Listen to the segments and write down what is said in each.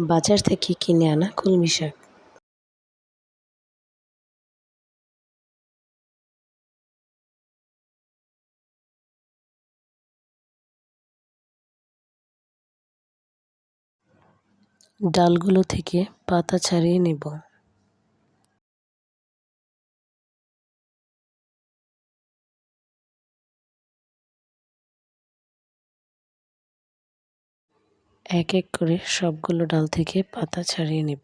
বাজার থেকে কিনে আনা কলমি শাক। ডালগুলো থেকে পাতা ছাড়িয়ে নেব। এক এক করে সবগুলো ডাল থেকে পাতা ছাড়িয়ে নেব।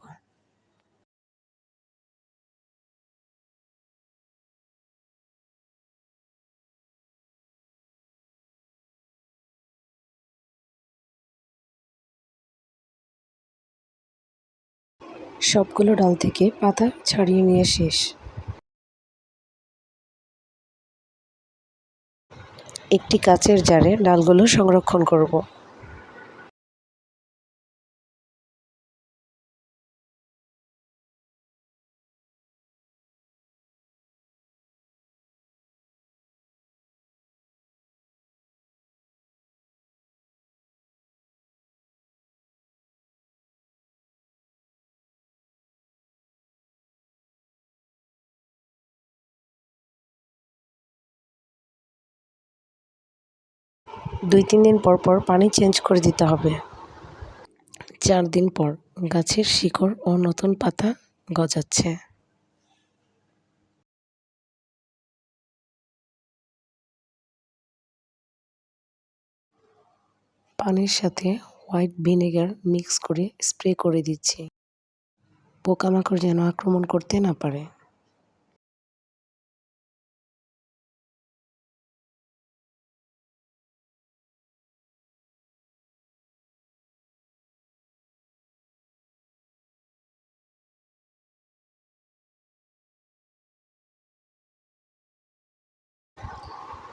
সবগুলো ডাল থেকে পাতা ছাড়িয়ে নিয়ে শেষ। একটি কাচের জারে ডালগুলো সংরক্ষণ করব। দুই তিন দিন পর পর পানি চেঞ্জ করে দিতে হবে। চার দিন পর গাছের শিকড় ও নতুন পাতা গজাচ্ছে। পানির সাথে হোয়াইট ভিনেগার মিক্স করে স্প্রে করে দিচ্ছি। পোকামাকড় যেন আক্রমণ করতে না পারে।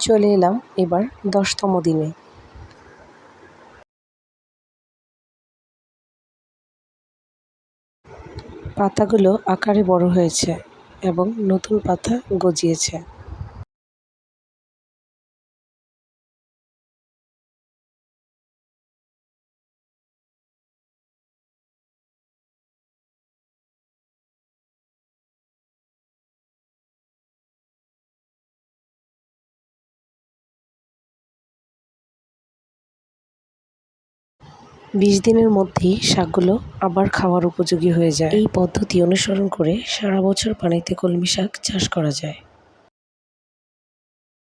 চলে এলাম এবার দশতম দিনে। পাতাগুলো আকারে বড় হয়েছে এবং নতুন পাতা গজিয়েছে। বিশ দিনের মধ্যেই শাকগুলো আবার খাওয়ার উপযোগী হয়ে যায়। এই পদ্ধতি অনুসরণ করে সারা বছর পানিতে কলমি শাক চাষ করা যায়।